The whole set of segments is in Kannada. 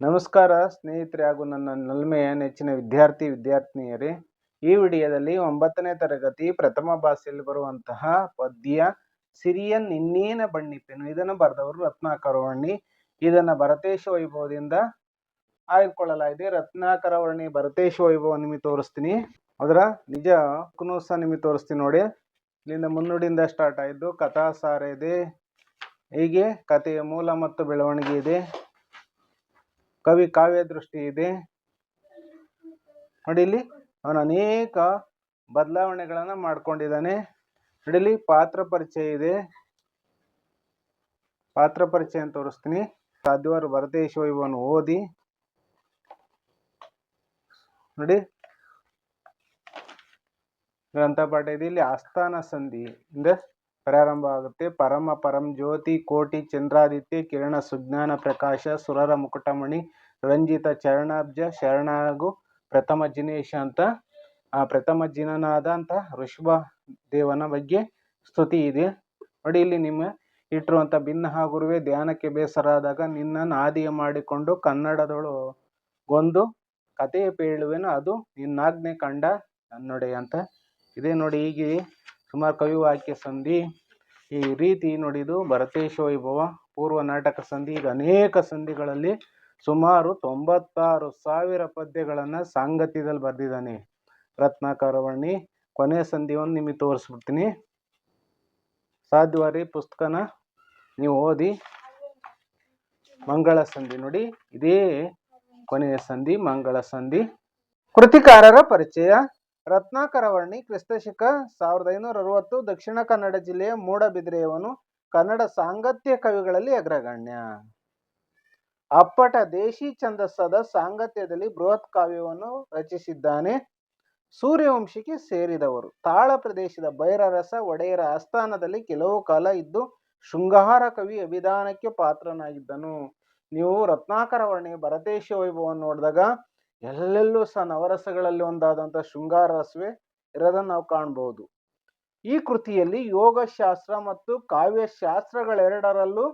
ನಮಸ್ಕಾರ, ಸ್ನೇಹಿತರೆ ಹಾಗೂ ನನ್ನ ನಲ್ಮೆಯ ನೆಚ್ಚಿನ ವಿದ್ಯಾರ್ಥಿ, ವಿದ್ಯಾರ್ಥಿನಿಯರೇ. ಈ ವಿಡಿಯೋದಲ್ಲಿ ಒಂಬತ್ತನೇ ತರಗತಿ ಪ್ರಥಮ ಭಾಷೆಯಲ್ಲಿ ಬರುವಂತಹ ಪದ್ಯ ಸಿರಿಯನ್ ಇನ್ನೇನ ಬಣ್ಣಿಪೆನು ಇದನ್ನು ಬರೆದವರು ರತ್ನಾಕರವರ್ಣಿ ಇದನ್ನು ಭರತೇಶ ವೈಭವದಿಂದ ಆಯ್ದುಕೊಳ್ಳಲಾಗಿದೆ. ರತ್ನಾಕರವರ್ಣಿ ಭರತೇಶ ವೈಭವ ನಿಮಗೆ ತೋರಿಸ್ತೀನಿ. ಅದರ ನಿಜ ಸಹ ನಿಮಗೆ ತೋರಿಸ್ತೀನಿ ನೋಡಿ. ಇಲ್ಲಿಂದ ಮುನ್ನುಡಿಯಿಂದ ಸ್ಟಾರ್ಟ್ ಆಯಿತು. ಕಥಾ ಸಾರ ಇದೆ ಹೀಗೆ ಕಥೆಯ ಮೂಲ ಮತ್ತು ಬೆಳವಣಿಗೆ ಇದೆ. ಕವಿ ಕಾವ್ಯ ದೃಷ್ಟಿ ಇದೆ. ನೋಡಿ ಇಲ್ಲಿ ಅವನು ಅನೇಕ ಬದಲಾವಣೆಗಳನ್ನ ಮಾಡ್ಕೊಂಡಿದ್ದಾನೆ. ನೋಡಿ ಇಲ್ಲಿ ಪಾತ್ರ ಪರಿಚಯ ಇದೆ. ಪಾತ್ರ ಪರಿಚಯ ಅಂತ ತೋರಿಸ್ತೀನಿ. ಸಾಧ್ಯವಾರು ಭರತೇಶ ಇವನು ಓದಿ. ನೋಡಿ. ಗ್ರಂಥಪಾಠ ಇದೆ. ಇಲ್ಲಿ ಆಸ್ಥಾನ ಸಂಧಿ ಇಂದ. ಪ್ರಾರಂಭ ಆಗುತ್ತೆ. ಪರಮ ಪರಂ ಜ್ಯೋತಿ ಕೋಟಿ ಚಂದ್ರಾದಿತ್ಯ ಕಿರಣ ಸುಜ್ಞಾನ ಪ್ರಕಾಶ ಸುರರ ಮುಕುಟಮಣಿ ರಂಜಿತ ಚರಣಾಬ್ಜ ಶರಣ ಹಾಗೂ ಪ್ರಥಮ ಜಿನೇಶ ಅಂತ. ಆ ಪ್ರಥಮ ಜಿನನಾದ ಅಂತ ಋಷಭ ದೇವನ ಬಗ್ಗೆ ಸ್ತುತಿ ಇದೆ. ನೋಡಿ ಇಲ್ಲಿ ನಿಮ್ಮ ಇಟ್ಟಿರುವಂಥ ಭಿನ್ನ ಗುರುವೆ ಧ್ಯಾನಕ್ಕೆ ಬೇಸರಾದಾಗ ನಿನ್ನ ನಾದಿಯ ಮಾಡಿಕೊಂಡು ಕನ್ನಡದಳು ಒಂದು ಕಥೆಯ ಪೇಳುವೆನು. ಅದು ನಿನ್ನಾಜ್ಞೆ ಕಂಡ ನನ್ನೊಡೆ ಅಂತ ಇದೇ ನೋಡಿ ಹೀಗೆ ಸುಮಾರು ಕವಿ ವಾಕ್ಯ ಸಂಧಿ, ಈ ರೀತಿ ನೋಡಿದು ಭರತೇಶ ವೈಭವ, ಪೂರ್ವ ನಾಟಕ ಸಂಧಿ, ಈಗ ಅನೇಕ ಸಂಧಿಗಳಲ್ಲಿ ಸುಮಾರು ತೊಂಬತ್ತಾರು ಸಾವಿರ ಪದ್ಯಗಳನ್ನು ಸಾಂಗತ್ಯದಲ್ಲಿ ಬರೆದಿದ್ದಾನೆ. ರತ್ನಾಕರವರ್ಣಿ ಕೊನೆಯ ಸಂಧಿವನ್ನು ನಿಮಗೆ ತೋರಿಸ್ಬಿಡ್ತೀನಿ. ಸಾಧ್ಯವಾರಿ ಪುಸ್ತಕನ ನೀವು ಓದಿ, ಮಂಗಳ ಸಂಧಿ ನೋಡಿ, ಇದೇ ಕೊನೆಯ ಸಂಧಿ, ಮಂಗಳ ಸಂಧಿ. ಕೃತಿಕಾರರ ಪರಿಚಯ. ರತ್ನಾಕರವರ್ಣಿ, ಕ್ರಿಸ್ತಶಕ, ಸಾವಿರದ ಐನೂರ ಅರವತ್ತು, ದಕ್ಷಿಣ ಕನ್ನಡ ಜಿಲ್ಲೆಯ ಮೂಡಬಿದ್ರೆಯವನು ಕನ್ನಡ ಸಾಂಗತ್ಯ ಕವಿಗಳಲ್ಲಿ ಅಗ್ರಗಣ್ಯ. ಅಪ್ಪಟ ದೇಶಿ ಛಂದಸ್ಸದ ಸಾಂಗತ್ಯದಲ್ಲಿ ಬೃಹತ್ ಕಾವ್ಯವನ್ನು ರಚಿಸಿದ್ದಾನೆ. ಸೂರ್ಯವಂಶಿಗೆ ಸೇರಿದವರು. ತಾಳ ಪ್ರದೇಶದ ಭೈರರಸ ಒಡೆಯರ ಆಸ್ಥಾನದಲ್ಲಿ ಕೆಲವು ಕಾಲ ಇದ್ದು ಶೃಂಗಾರ ಕವಿ ಅಭಿಧಾನಕ್ಕೆ ಪಾತ್ರನಾಗಿದ್ದನು. ನೀವು ರತ್ನಾಕರವರ್ಣಿ ಭರತೇಶ ವೈಭವವನ್ನು ನೋಡಿದಾಗ ಎಲ್ಲೆಲ್ಲೂ ಸಹ ನವರಸಗಳಲ್ಲಿ ಒಂದಾದಂಥ ಶೃಂಗಾರ ರಸವೇ ಇರೋದನ್ನು ನಾವು ಕಾಣಬಹುದು ಈ ಕೃತಿಯಲ್ಲಿ ಯೋಗಶಾಸ್ತ್ರ ಮತ್ತು ಕಾವ್ಯಶಾಸ್ತ್ರಗಳೆರಡರಲ್ಲೂ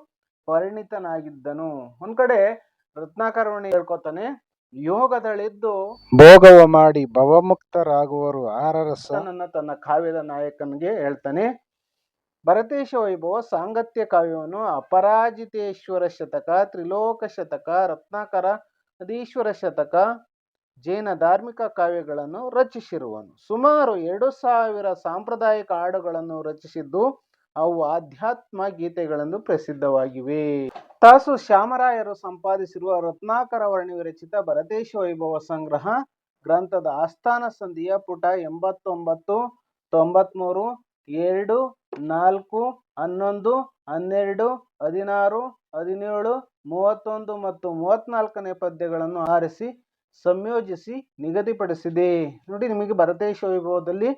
ಪರಿಣಿತನಾಗಿದ್ದನು. ಒಂದ್ ಕಡೆ ರತ್ನಾಕರವಣಿ ಹೇಳ್ಕೊತಾನೆ ಯೋಗದಳಿದ್ದು ಭೋಗವ ಮಾಡಿ ಭವಮುಕ್ತರಾಗುವರು ಆರರಸ? ತನ್ನ ಕಾವ್ಯದ ನಾಯಕನಿಗೆ ಹೇಳ್ತಾನೆ ಭರತೇಶ ವೈಭವ ಸಾಂಗತ್ಯ ಕಾವ್ಯವನ್ನು ಅಪರಾಜಿತೇಶ್ವರ ಶತಕ ತ್ರಿಲೋಕ ಶತಕ ರತ್ನಾಕರ ನದೀಶ್ವರ ಶತಕ ಜೈನ ಧಾರ್ಮಿಕ ಕಾವ್ಯಗಳನ್ನು ರಚಿಸಿರುವನು. ಸುಮಾರು ಎರಡು ಸಾವಿರ ಸಾಂಪ್ರದಾಯಿಕ ಹಾಡುಗಳನ್ನು ರಚಿಸಿದ್ದು ಅವು ಆಧ್ಯಾತ್ಮ ಗೀತೆಗಳೆಂದು ಪ್ರಸಿದ್ಧವಾಗಿವೆ. ತಾಸು ಶ್ಯಾಮರಾಯರು ಸಂಪಾದಿಸಿರುವ ರತ್ನಾಕರ ವರ್ಣಿ ವಿರಚಿತ ಭರತೇಶ ವೈಭವ ಸಂಗ್ರಹ ಗ್ರಂಥದ ಆಸ್ಥಾನ ಸಂಧಿಯ ಪುಟ ಎಂಬತ್ತೊಂಬತ್ತು, ತೊಂಬತ್ಮೂರು, ಎರಡು, ನಾಲ್ಕು, ಹನ್ನೊಂದು, ಹನ್ನೆರಡು, ಹದಿನಾರು, ಹದಿನೇಳು, ಮೂವತ್ತೊಂದು ಮತ್ತು ಮೂವತ್ನಾಲ್ಕನೇ ಪದ್ಯಗಳನ್ನು ಆರಿಸಿ ಸಂಯೋಜಿಸಿ ನಿಗದಿಪಡಿಸಿದೆ. ನೋಡಿ, ನಿಮಗೆ ಭರತೇಶ ವೈಭವದಲ್ಲಿ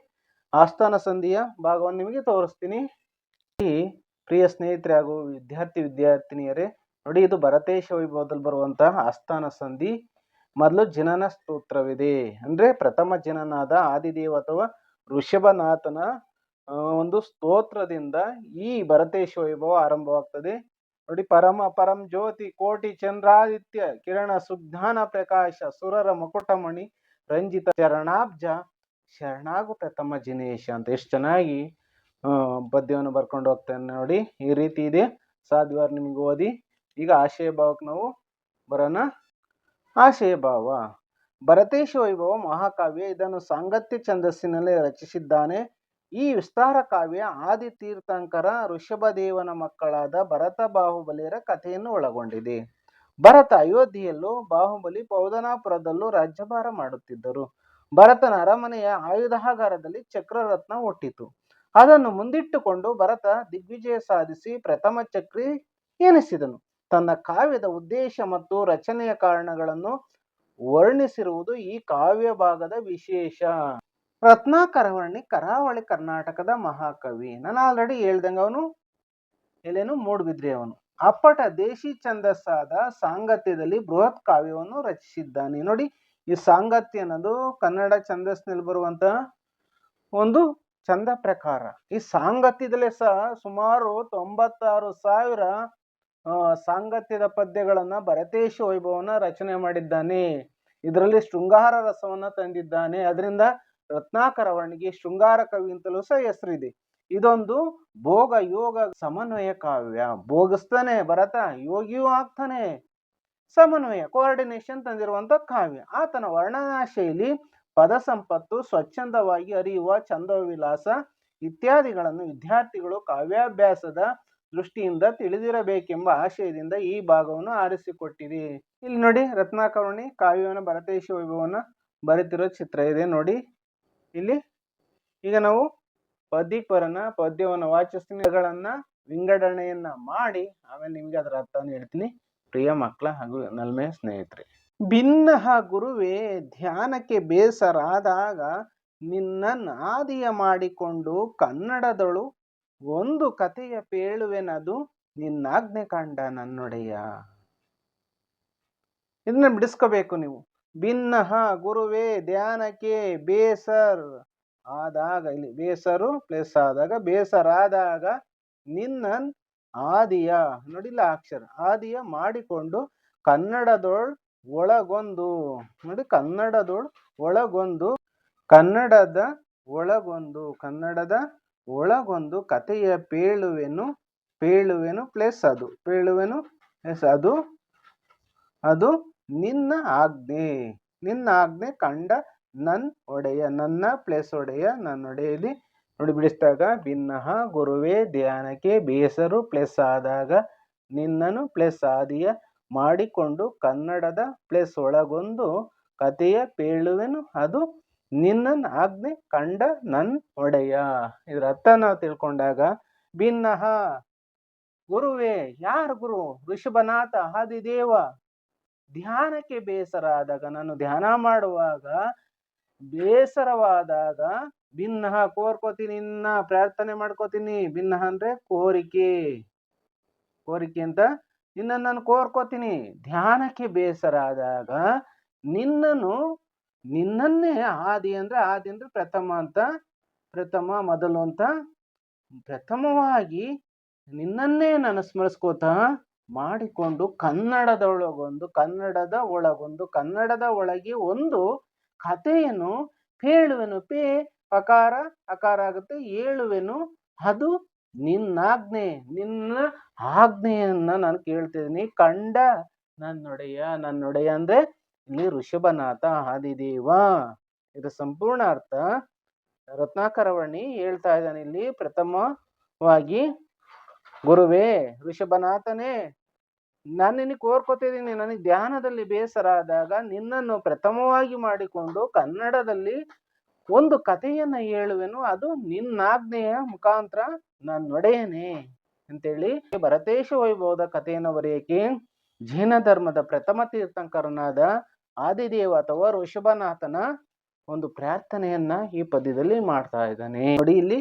ಆಸ್ಥಾನ ಸಂಧಿಯ ಭಾಗವನ್ನು ನಿಮಗೆ ತೋರಿಸ್ತೀನಿ. ಪ್ರಿಯ ಸ್ನೇಹಿತರೆ ಹಾಗೂ ವಿದ್ಯಾರ್ಥಿ ವಿದ್ಯಾರ್ಥಿನಿಯರೇ, ನೋಡಿ, ಇದು ಭರತೇಶ ವೈಭವದಲ್ಲಿ ಬರುವಂತಹ ಆಸ್ಥಾನ ಸಂಧಿ. ಮೊದಲು ಜನನ ಸ್ತೋತ್ರವಿದೆ. ಅಂದ್ರೆ ಪ್ರಥಮ ಜನನಾದ ಆದಿದೇವ ಅಥವಾ ಋಷಭನಾಥನ ಒಂದು ಸ್ತೋತ್ರದಿಂದ ಈ ಭರತೇಶ ವೈಭವ ಆರಂಭವಾಗ್ತದೆ. ನೋಡಿ ಪರಮ ಪರಂ ಜ್ಯೋತಿ ಕೋಟಿ ಚಂದ್ರಾದಿತ್ಯ ಕಿರಣ ಸುಜ್ಞಾನ ಪ್ರಕಾಶ ಸುರರ ಮುಕುಟಮಣಿ ರಂಜಿತ ಶರಣಾಬ್ಜ ಶರಣಾಗು ಪ್ರಥಮ ಜಿನೇಶ ಅಂತ ಎಷ್ಟು ಚೆನ್ನಾಗಿ ಪದ್ಯವನ್ನು ಬರ್ಕೊಂಡು ಹೋಗ್ತಾನೆ ನೋಡಿ. ಈ ರೀತಿ ಇದೆ. ಸಾಧ್ವಾರ್ ನಿಮಗೆ ಓದಿ. ಈಗ ಆಶಯ ಭಾವಕ್ಕೆ ನಾವು ಬರೋಣ. ಆಶಯ ಭಾವ. ಭರತೇಶ ವೈಭವ ಮಹಾಕಾವ್ಯ ಇದನ್ನು ಸಾಂಗತ್ಯ ಛಂದಸ್ಸಿನಲ್ಲಿ ರಚಿಸಿದ್ದಾನೆ. ಈ ವಿಸ್ತಾರ ಕಾವ್ಯ ಆದಿ ತೀರ್ಥಂಕರ ಋಷಭದೇವನ ಮಕ್ಕಳಾದ ಭರತ ಬಾಹುಬಲಿಯರ ಕಥೆಯನ್ನು ಒಳಗೊಂಡಿದೆ. ಭರತ ಅಯೋಧ್ಯೆಯಲ್ಲೂ ಬಾಹುಬಲಿ ಪೌದನಾಪುರದಲ್ಲೂ ರಾಜ್ಯಭಾರ ಮಾಡುತ್ತಿದ್ದರು. ಭರತನ ಅರಮನೆಯ ಆಯುಧಾಗಾರದಲ್ಲಿ ಚಕ್ರರತ್ನ ಹುಟ್ಟಿತು. ಅದನ್ನು ಮುಂದಿಟ್ಟುಕೊಂಡು ಭರತ ದಿಗ್ವಿಜಯ ಸಾಧಿಸಿ ಪ್ರಥಮ ಚಕ್ರಿ ಎನಿಸಿದನು. ತನ್ನ ಕಾವ್ಯದ ಉದ್ದೇಶ ಮತ್ತು ರಚನೆಯ ಕಾರಣಗಳನ್ನು ವರ್ಣಿಸಿರುವುದು ಈ ಕಾವ್ಯ ಭಾಗದ ವಿಶೇಷ. ರತ್ನಾಕರವರ್ಣಿ ಕರಾವಳಿ ಕರ್ನಾಟಕದ ಮಹಾಕವಿ. ನಾನು ಆಲ್ರೆಡಿ ಹೇಳ್ದಂಗೆ ಅವನು ಎಲೆನು ಮೂಡ್ಬಿದ್ರಿ ಅವನು. ಅಪ್ಪಟ ದೇಶಿ ಛಂದಸ್ಸಾದ ಸಾಂಗತ್ಯದಲ್ಲಿ ಬೃಹತ್ ಕಾವ್ಯವನ್ನು ರಚಿಸಿದ್ದಾನೆ. ನೋಡಿ, ಈ ಸಾಂಗತ್ಯ ಅನ್ನೋದು ಕನ್ನಡ ಛಂದಸ್ನಲ್ಲಿ ಬರುವಂತ ಒಂದು ಚಂದ ಪ್ರಕಾರ. ಈ ಸಾಂಗತ್ಯದಲ್ಲೇ ಸಹ ಸುಮಾರು ತೊಂಬತ್ತಾರು ಸಾವಿರ ಸಾಂಗತ್ಯದ ಪದ್ಯಗಳನ್ನ ಭರತೇಶ ವೈಭವನ ರಚನೆ ಮಾಡಿದ್ದಾನೆ. ಇದರಲ್ಲಿ ಶೃಂಗಾರ ರಸವನ್ನ ತಂದಿದ್ದಾನೆ. ಅದರಿಂದ ರತ್ನಾಕರವರ್ಣಿಗೆ ಶೃಂಗಾರ ಕವಿ ಅಂತಲೂ ಸಹ ಹೆಸರಿದೆ. ಇದೊಂದು ಭೋಗ ಯೋಗ ಸಮನ್ವಯ ಕಾವ್ಯ. ಭೋಗಿಸ್ತಾನೆ ಭರತ, ಯೋಗಿಯೂ ಆಗ್ತಾನೆ. ಸಮನ್ವಯ ಕೋಆರ್ಡಿನೇಷನ್ ತಂದಿರುವಂತ ಕಾವ್ಯ. ಆತನ ವರ್ಣನಾ ಶೈಲಿ ಪದ ಸಂಪತ್ತು ಸ್ವಚ್ಛಂದವಾಗಿ ಅರಿಯುವ ಚಂದವಿಲಾಸ ಇತ್ಯಾದಿಗಳನ್ನು ವಿದ್ಯಾರ್ಥಿಗಳು ಕಾವ್ಯಾಭ್ಯಾಸದ ದೃಷ್ಟಿಯಿಂದ ತಿಳಿದಿರಬೇಕೆಂಬ ಆಶಯದಿಂದ ಈ ಭಾಗವನ್ನು ಆರಿಸಿಕೊಟ್ಟಿದೆ. ಇಲ್ಲಿ ನೋಡಿ ರತ್ನಾಕರ್ಣಿ ಕಾವ್ಯವನ್ನು, ಭರತೇಶ ವೈಭವನ ಬರೆತಿರೋ ಚಿತ್ರ ಇದೆ ನೋಡಿ. ಇಲ್ಲಿ ಈಗ ನಾವು ಪದ್ಯಪರನ ಪದ್ಯವನ್ನು ವಾಚಿಸ್ತಿಗಳನ್ನ ವಿಂಗಡಣೆಯನ್ನ ಮಾಡಿ, ಆಮೇಲೆ ನಿಮ್ಗೆ ಅದರ ಅರ್ಥವನ್ನು ಹೇಳ್ತೀನಿ. ಪ್ರಿಯ ಮಕ್ಕಳ ಹಾಗೂ ನಲ್ಮೆಯ ಸ್ನೇಹಿತರೆ, ಭಿನ್ನ ಗುರುವೇ, ಧ್ಯಾನಕ್ಕೆ ಬೇಸರಾದಾಗ ನಿನ್ನ ನಾದಿಯ ಮಾಡಿಕೊಂಡು ಕನ್ನಡದಳು ಒಂದು ಕಥೆಯ ಪೇಳುವೆನದು ನಿನ್ನಾಜ್ಞೆ ಕಂಡ ನನ್ನೊಡೆಯ. ಇದನ್ನ ಬಿಡಿಸ್ಕೋಬೇಕು ನೀವು. ಭಿನ್ನಹ ಗುರುವೇ ಧ್ಯಾನಕ್ಕೆ ಬೇಸರ್. ಆದಾಗ ಇಲ್ಲಿ ಬೇಸರು ಪ್ಲಸ್ ಆದಾಗ ಬೇಸರಾದಾಗ ನಿನ್ನ ಆದಿಯ, ನೋಡಿಲ್ಲ ಅಕ್ಷರ, ಆದಿಯ ಮಾಡಿಕೊಂಡು ಕನ್ನಡದೊಳ್ ಒಳಗೊಂದು, ನೋಡಿ ಕನ್ನಡದೊಳ್ ಒಳಗೊಂದು, ಕನ್ನಡದ ಒಳಗೊಂದು ಕನ್ನಡದ ಒಳಗೊಂದು ಕಥೆಯ ಪೇಳುವೆನು ಪೇಳುವೆನು ಪ್ಲಸ್ ಅದು, ಪೇಳುವೆನು ಪ್ಲಸ್ ಅದು ಅದು ನಿನ್ನ ಆಜ್ಞೆ ನಿನ್ನ ಆಜ್ಞೆ ಕಂಡ ನನ್ ಒಡೆಯ, ನನ್ನ ಪ್ಲೇಸ್ ಒಡೆಯ ನನ್ನ ಒಡೆಯಲ್ಲಿ ನೋಡಿ ಬಿಡಿಸಿದಾಗ ಭಿನ್ನಹ ಗುರುವೇ ಧ್ಯಾನಕ್ಕೆ ಬೇಸರು ಪ್ಲಸ್ ಆದಾಗ ನಿನ್ನನು ಪ್ಲಸ್ ಆದಿಯ ಮಾಡಿಕೊಂಡು ಕನ್ನಡದ ಪ್ಲಸ್ ಒಳಗೊಂದು ಕಥೆಯ ಪೇಳುವೆನು ಅದು ನಿನ್ನ ಆಜ್ಞೆ ಕಂಡ ನನ್ ಒಡೆಯ. ಇದ್ರ ಅರ್ಥ ನಾವು ತಿಳ್ಕೊಂಡಾಗ ಭಿನ್ನಹ ಗುರುವೇ, ಯಾರು ಗುರು? ಋಷಭನಾಥ, ಆದಿದೇವ ಧ್ಯಾನಕ್ಕೆ ಬೇಸರ ಆದಾಗ ನಾನು ಧ್ಯಾನ ಮಾಡುವಾಗ ಬೇಸರವಾದಾಗ, ಭಿನ್ನ ಕೋರ್ಕೋತೀನಿ ಇನ್ನ ಪ್ರಾರ್ಥನೆ ಮಾಡ್ಕೋತೀನಿ. ಭಿನ್ನ ಅಂದ್ರೆ ಕೋರಿಕೆ. ಕೋರಿಕೆ ಅಂತ ನಿನ್ನ ನಾನು ಕೋರ್ಕೋತೀನಿ. ಧ್ಯಾನಕ್ಕೆ ಬೇಸರ ಆದಾಗ ನಿನ್ನನು ನಿನ್ನನ್ನೇ ಆದಿ ಅಂದ್ರೆ ಆದಿ ಅಂದ್ರೆ ಪ್ರಥಮ ಅಂತ, ಪ್ರಥಮ ಮೊದಲು ಅಂತ ಪ್ರಥಮವಾಗಿ ನಿನ್ನನ್ನೇ ನಾನು ಸ್ಮರಿಸ್ಕೋತಾ ಮಾಡಿಕೊಂಡು ಕನ್ನಡದ ಒಳಗೊಂದು ಕನ್ನಡದ ಒಳಗೊಂದು, ಕನ್ನಡದ ಒಳಗೆ ಒಂದು ಕಥೆಯನ್ನು ಹೇಳುವೆನು. ಪೇ ಅಕಾರ ಅಕಾರ ಆಗುತ್ತೆ. ಹೇಳುವೆನು. ಅದು ನಿನ್ನಾಜ್ಞೆ. ನಿನ್ನ ಆಜ್ಞೆಯನ್ನ ನಾನು ಕೇಳ್ತಿದ್ದೀನಿ. ಕಂಡ ನನ್ನೊಡೆಯ ನನ್ನೊಡೆಯ ಅಂದ್ರೆ ಇಲ್ಲಿ ಋಷಭನಾಥ ಆದಿದೇವ. ಇದು ಸಂಪೂರ್ಣ ಅರ್ಥ ರತ್ನಾಕರವರ್ಣಿ ಹೇಳ್ತಾ ಇದ್ದಾನೆ ಇಲ್ಲಿ ಪ್ರಥಮವಾಗಿ. ಗುರುವೇ, ಋಷಭನಾಥನೇ ನಾನು ನಿನಗೆ ಕೋರ್ಕೋತಿದ್ದೀನಿ. ನನಗೆ ಧ್ಯಾನದಲ್ಲಿ ಬೇಸರ ಆದಾಗ ನಿನ್ನನ್ನು ಪ್ರಥಮವಾಗಿ ಮಾಡಿಕೊಂಡು ಕನ್ನಡದಲ್ಲಿ ಒಂದು ಕಥೆಯನ್ನು ಹೇಳುವೆನು. ಅದು ನಿನ್ನಾಜ್ಞೆಯ ಮುಖಾಂತರ ನಾನು ನೊಡೆಯನೆ ಅಂತೇಳಿ ಭರತೇಶ ವೈಭವದ ಕಥೆಯನ್ನು ಬರೆಯಕ್ಕೆ ಜೈನ ಧರ್ಮದ ಪ್ರಥಮ ತೀರ್ಥಂಕರನಾದ ಆದಿದೇವ ಅಥವಾ ಋಷಭನಾಥನ ಒಂದು ಪ್ರಾರ್ಥನೆಯನ್ನ ಈ ಪದ್ಯದಲ್ಲಿ ಮಾಡ್ತಾ ಇದ್ದಾನೆ. ನೋಡಿ ಇಲ್ಲಿ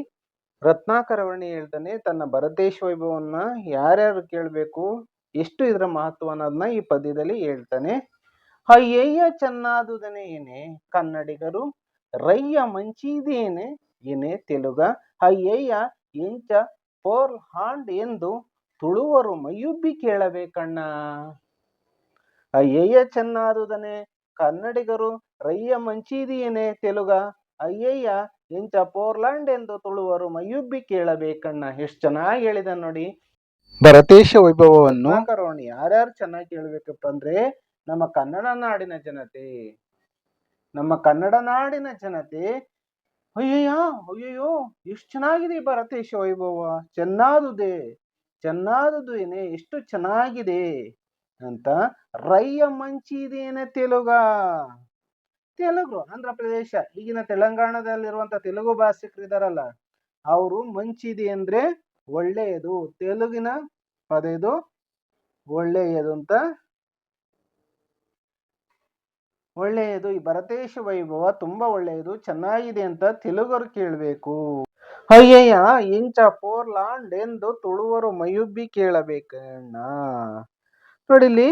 ರತ್ನಾಕರವರ್ಣಿ ಹೇಳ್ತಾನೆ, ತನ್ನ ಭರತೇಶ ವೈಭವನ್ನ ಯಾರ್ಯಾರು ಕೇಳಬೇಕು, ಎಷ್ಟು ಇದರ ಮಹತ್ವ ಅನ್ನೋದನ್ನ ಈ ಪದ್ಯದಲ್ಲಿ ಹೇಳ್ತಾನೆ. ಅಯ್ಯಯ್ಯ ಚೆನ್ನಾದುದನೆ ಏನೇ, ಕನ್ನಡಿಗರು ರಯ್ಯ ಮಂಚಿದೇನೆ ಏನೇ ತೆಲುಗ. ಅಯ್ಯಯ್ಯ ಎಂಚ ಪೋರ್ ಹಾಂಡ್ ಎಂದು ತುಳುವರು ಮೈಯುಬ್ಬಿ ಕೇಳಬೇಕಣ್ಣ. ಅಯ್ಯಯ್ಯ ಚೆನ್ನಾದುದನೆ, ಕನ್ನಡಿಗರು ರಯ್ಯ ಮಂಚಿದಿಯೇನೆ ತೆಲುಗ. ಅಯ್ಯಯ್ಯ ಎಂಚ ಪೋರ್ಲ್ಯಾಂಡ್ ಎಂದು ತುಳುವರು ಮೈಯುಬ್ಬಿ ಕೇಳಬೇಕಣ್ಣ ಎಷ್ಟು ಚೆನ್ನಾಗಿ ಹೇಳಿದ ನೋಡಿ. ಭರತೇಶ ವೈಭವವನ್ನು ಕರೋಣಿ ಯಾರ್ಯಾರು ಚೆನ್ನಾಗಿ ಕೇಳಬೇಕಪ್ಪ ಅಂದ್ರೆ ನಮ್ಮ ಕನ್ನಡ ನಾಡಿನ ಜನತೆ. ನಮ್ಮ ಕನ್ನಡ ನಾಡಿನ ಜನತೆ. ಅಯ್ಯಯ್ಯ ಅಯ್ಯಯ್ಯೋ ಎಷ್ಟು ಚೆನ್ನಾಗಿದೆ ಭರತೇಶ ವೈಭವ. ಚೆನ್ನಾದುದೆ ಚೆನ್ನಾದುದು ಏನೇ ಎಷ್ಟು ಚೆನ್ನಾಗಿದೆ ಅಂತ. ರಯ್ಯ ಮಂಚಿದೇನೆ ತೆಲುಗ. ತೆಲುಗು, ಆಂಧ್ರ ಪ್ರದೇಶ, ಈಗಿನ ತೆಲಂಗಾಣದಲ್ಲಿರುವಂತ ತೆಲುಗು ಭಾಷಿಕರು ಇದಾರಲ್ಲ ಅವರು ಮಂಚಿದಿ ಅಂದ್ರೆ ಒಳ್ಳೆಯದು, ತೆಲುಗಿನ ಪದ ಇದು ಒಳ್ಳೆಯದು ಅಂತ ಒಳ್ಳೆಯದು, ಈ ಭರತೇಶ ವೈಭವ ತುಂಬಾ ಒಳ್ಳೆಯದು, ಚೆನ್ನಾಗಿದೆ ಅಂತ ತೆಲುಗರು ಕೇಳಬೇಕು. ಅಯ್ಯಯ್ಯ, ಇಂಚ ಪೋರ್ಲಾಂಡ್ ಎಂದು ತುಳುವರು ಮಯುಬ್ಬಿ ಕೇಳಬೇಕಣ್ಣ. ನೋಡಿ ಇಲ್ಲಿ